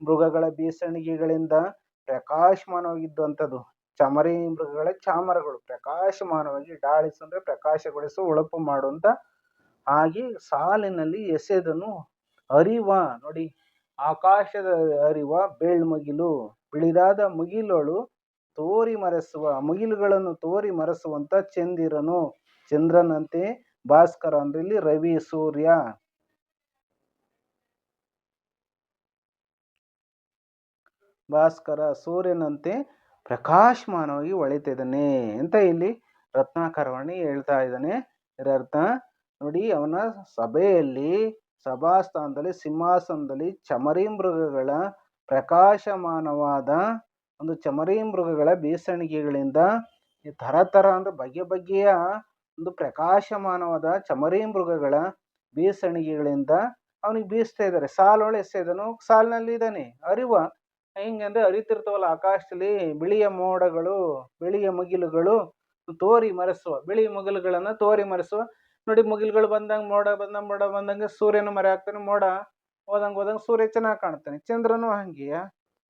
ಮೃಗಗಳ ಬೀಸಣಿಗೆಗಳಿಂದ ಪ್ರಕಾಶಮಾನವಾಗಿದ್ದಂಥದ್ದು ಚಮರಿ ಮೃಗಗಳ ಚಾಮರಗಳು ಪ್ರಕಾಶಮಾನವಾಗಿ ಡಾಳಿಸು ಅಂದ್ರೆ ಪ್ರಕಾಶಗೊಳಿಸು ಹೊಳಪು ಮಾಡುವಂತ ಹಾಗೆ ಸಾಲಿನಲ್ಲಿ ಎಸೆದನು ಅರಿವ ನೋಡಿ ಆಕಾಶದ ಅರಿವ ಬೇಳ್ಮಗಿಲು ಬಿಳಿದಾದ ಮುಗಿಲೊಳು ತೋರಿ ಮರೆಸುವ ಮುಗಿಲುಗಳನ್ನು ತೋರಿ ಮರೆಸುವಂತ ಚಂದಿರನು. ಚಂದ್ರನಂತೆ ಭಾಸ್ಕರ ಅಂದ್ರೆ ಇಲ್ಲಿ ರವಿ ಸೂರ್ಯ. ಭಾಸ್ಕರ ಸೂರ್ಯನಂತೆ ಪ್ರಕಾಶಮಾನವಾಗಿ ಹೊಳಿತಿದ್ದಾನೆ ಅಂತ ಇಲ್ಲಿ ರತ್ನಾಕರವಾಣಿ ಹೇಳ್ತಾ ಇದ್ದಾನೆ. ಇದರ ಅರ್ಥ ನೋಡಿ, ಅವನ ಸಭೆಯಲ್ಲಿ, ಸಭಾಸ್ಥಾನದಲ್ಲಿ, ಸಿಂಹಾಸನದಲ್ಲಿ ಚಮರಿ ಮೃಗಗಳ ಪ್ರಕಾಶಮಾನವಾದ ಒಂದು ಚಮರಿ ಮೃಗಗಳ ಬೀಸಣಿಗೆಗಳಿಂದ ಥರ ಥರ ಅಂದ್ರೆ ಬಗೆ ಬಗೆಯ ಒಂದು ಪ್ರಕಾಶಮಾನವಾದ ಚಮರಿ ಮೃಗಗಳ ಬೀಸಣಿಗೆಗಳಿಂದ ಅವನಿಗೆ ಬೀಸ್ತಾ ಇದ್ದಾರೆ. ಸಾಲೊಳೆ ಎಸೆದನು ಸಾಲಿನಲ್ಲಿ ಇದ್ದಾನೆ. ಅರಿವ. ಹೆಂಗಂದ್ರೆ ಅರಿತಿರ್ತಾವಲ್ಲ, ಆಕಾಶದಲ್ಲಿ ಬಿಳಿಯ ಮೋಡಗಳು, ಬಿಳಿಯ ಮುಗಿಲುಗಳು, ತೋರಿ ಮರೆಸುವ ಬಿಳಿ ಮುಗಿಲುಗಳನ್ನು ತೋರಿ ಮರೆಸುವ ನೋಡಿ ಮುಗಿಲುಗಳು ಬಂದಂಗೆ ಮೋಡ ಬಂದಂಗ ಮೋಡ ಬಂದಂಗೆ ಸೂರ್ಯನು ಮರೆ ಆಗ್ತಾನೆ ಮೋಡ ಹೋದಂಗೆ ಹೋದಂಗೆ ಸೂರ್ಯ ಚೆನ್ನಾಗಿ ಕಾಣ್ತಾನೆ. ಚಂದ್ರನು ಹಂಗೆಯ?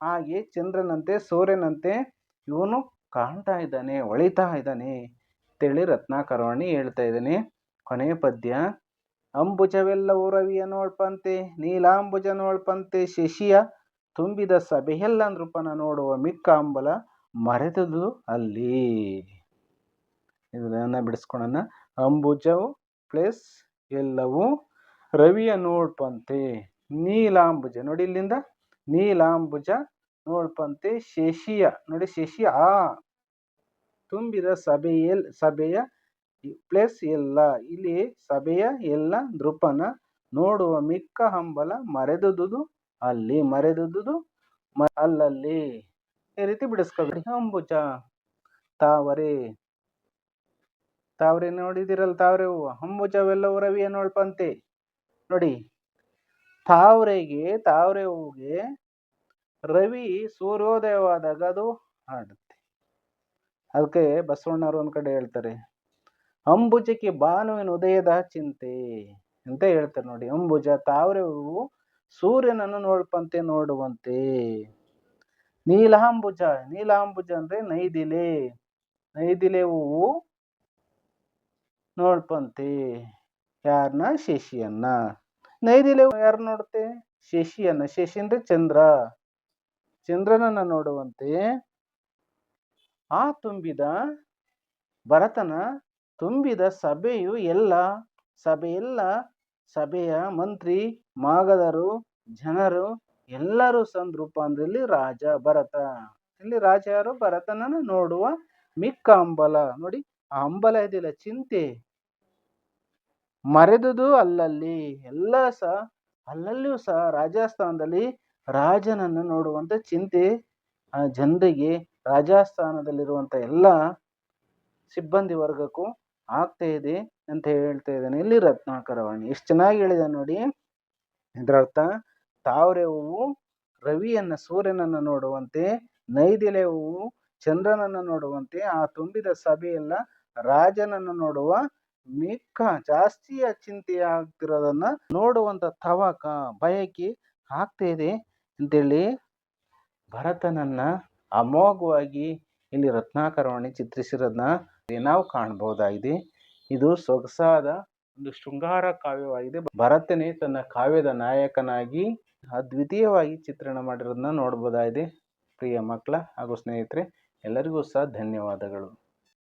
ಹಾಗೆ ಚಂದ್ರನಂತೆ ಸೂರ್ಯನಂತೆ ಇವನು ಕಾಣ್ತಾ ಇದ್ದಾನೆ, ಒಳಿತಾ ಇದ್ದಾನೆ. ಅಂತೇಳಿ ರತ್ನಾಕರವಾಣಿ ಹೇಳ್ತಾ ಇದ್ದಾನೆ, ಕೊನೆಯ ಪದ್ಯ ಅಂಬುಜವೆಲ್ಲ ಉರವಿಯ ನೋಡ್ಪಂತೆ ನೀಲಾಂಬುಜ ನೋಡ್ಪಂತೆ ಶಶಿಯ ತುಂಬಿದ ಸಭೆಯೆಲ್ಲ ನೃಪನ ನೋಡುವ ಮಿಕ್ಕ ಅಂಬಲ ಮರೆತದು ಅಲ್ಲಿ. ಇದನ್ನ ಬಿಡಿಸ್ಕೊಳ್ಳೋಣ ಅಂಬುಜವು ಪ್ಲಸ್ ಎಲ್ಲವೂ ರವಿಯ ನೋಡ್ಪಂತೆ. ನೀಲಾಂಬುಜ, ನೋಡಿ ಇಲ್ಲಿಂದ. ನೀಲಾಂಬುಜ ನೋಡ್ಪಂತೆ ಶಶಿಯ ನೋಡಿ ಶಶಿ ಆ. ತುಂಬಿದ ಸಭೆಯಲ್ ಸಭೆಯ ಪ್ಲಸ್ ಎಲ್ಲ, ಇಲ್ಲಿ ಸಭೆಯ ಎಲ್ಲ ನೃಪನ ನೋಡುವ ಮಿಕ್ಕ ಹಂಬಲ ಮರೆದುದುದು, ಅಲ್ಲಿ ಮರೆದುದುದು ಅಲ್ಲಲ್ಲಿ. ಈ ರೀತಿ ಬಿಡಿಸ್ಕೊಬಿಡಿ ಅಂಬುಜ ತಾವರೆ. ತಾವರೆ ನೋಡಿದಿರಲ್ಲ ತಾವ್ರೆ ಹೂವು? ರವಿಯ ನೋಡ್ಪಂತೆ ನೋಡಿ, ತಾವ್ರೆಗೆ, ತಾವ್ರೆ ಹೂವಿಗೆ ರವಿ ಸೂರ್ಯೋದಯವಾದಾಗ ಅದು ಹಾಡುತ್ತೆ. ಅದಕ್ಕೆ ಬಸವಣ್ಣವರು ಒಂದ್ ಕಡೆ ಹೇಳ್ತಾರೆ, ಅಂಬುಜಕ್ಕೆ ಭಾನುವಿನ ಉದಯದ ಚಿಂತೆ ಅಂತ ಹೇಳ್ತಾರೆ ನೋಡಿ. ಅಂಬುಜ, ತಾವ್ರೆ ಹೂವು ಸೂರ್ಯನನ್ನು ನೋಡ್ಪಂತೆ ನೋಡುವಂತೆ. ನೀಲಾಂಬುಜ ನೀಲಾಂಬುಜ ಅಂದ್ರೆ ನೈದಿಲೆ. ನೈದಿಲೆ ಹೂವು ನೋಡ್ಪಂತೆ ಯಾರನ್ನ ಶಶಿಯನ್ನ? ನೈದಿಲೆ ಯಾರು ನೋಡುತ್ತೆ ಶಶಿಯನ್ನ ಶಶಿ ಅಂದ್ರೆ ಚಂದ್ರ. ಚಂದ್ರನನ್ನ ನೋಡುವಂತೆ ಆ ತುಂಬಿದ ಭರತನ ತುಂಬಿದ ಸಭೆಯು ಎಲ್ಲ ಸಭೆಯೆಲ್ಲ ಸಭೆಯ ಮಂತ್ರಿ, ಮಾಗದರು, ಜನರು ಎಲ್ಲರೂ ಸಂದ್ರೂಪ ಅಂದ್ರೆ ಇಲ್ಲಿ ರಾಜ, ಭರತ. ಇಲ್ಲಿ ರಾಜ ಯಾರು? ಭರತನನ್ನು ನೋಡುವ ಮಿಕ್ಕ ಅಂಬಲ. ನೋಡಿ, ಆ ಅಂಬಲ ಇದೆಯಲ್ಲ ಚಿಂತೆ. ಮರೆದುದು ಅಲ್ಲಲ್ಲಿ. ಎಲ್ಲ ಸಹ ಅಲ್ಲಲ್ಲಿಯೂ ಸಹ ರಾಜಸ್ಥಾನದಲ್ಲಿ ರಾಜನನ್ನು ನೋಡುವಂತ ಚಿಂತೆ, ಆ ಜನರಿಗೆ ರಾಜಸ್ಥಾನದಲ್ಲಿರುವಂಥ ಎಲ್ಲ ಸಿಬ್ಬಂದಿ ವರ್ಗಕ್ಕೂ ಆಗ್ತಾ ಇದೆ ಅಂತ ಹೇಳ್ತಾ ಇದ್ದಾನೆ ಇಲ್ಲಿ ರತ್ನಾಕರವಾಣಿ ಎಷ್ಟು ಚೆನ್ನಾಗಿ ಹೇಳಿದ ನೋಡಿ. ಇದರರ್ಥ ತಾವರೆ ಹೂವು ರವಿಯನ್ನ ಸೂರ್ಯನನ್ನು ನೋಡುವಂತೆ, ನೈದಿಲೆ ಹೂವು ಚಂದ್ರನನ್ನು ನೋಡುವಂತೆ, ಆ ತುಂಬಿದ ಸಭೆಯೆಲ್ಲ ರಾಜನನ್ನು ನೋಡುವ ಮಿಕ್ಕ ಜಾಸ್ತಿಯ ಚಿಂತೆ ಆಗ್ತಿರೋದನ್ನ ನೋಡುವಂತ ತವಕ ಬಯಕೆ ಆಗ್ತಾ ಇದೆ ಅಂತೇಳಿ ಭರತನನ್ನ ಅಮೋಘವಾಗಿ ಇಲ್ಲಿ ರತ್ನಾಕರವಾಣಿ ಚಿತ್ರಿಸಿರೋದನ್ನ ನಾವು ಕಾಣಬಹುದಾಗಿದೆ ಇದು ಸೊಗಸಾದ ಒಂದು ಶೃಂಗಾರ ಕಾವ್ಯವಾಗಿದೆ. ಭರತನೇ ತನ್ನ ಕಾವ್ಯದ ನಾಯಕನಾಗಿ ಅದ್ವಿತೀಯವಾಗಿ ಚಿತ್ರಣ ಮಾಡಿರೋದನ್ನ ನೋಡ್ಬೋದಾಗಿದೆ. ಪ್ರಿಯ ಮಕ್ಕಳ ಹಾಗೂ ಸ್ನೇಹಿತರೆ, ಎಲ್ಲರಿಗೂ ಸಹ ಧನ್ಯವಾದಗಳು.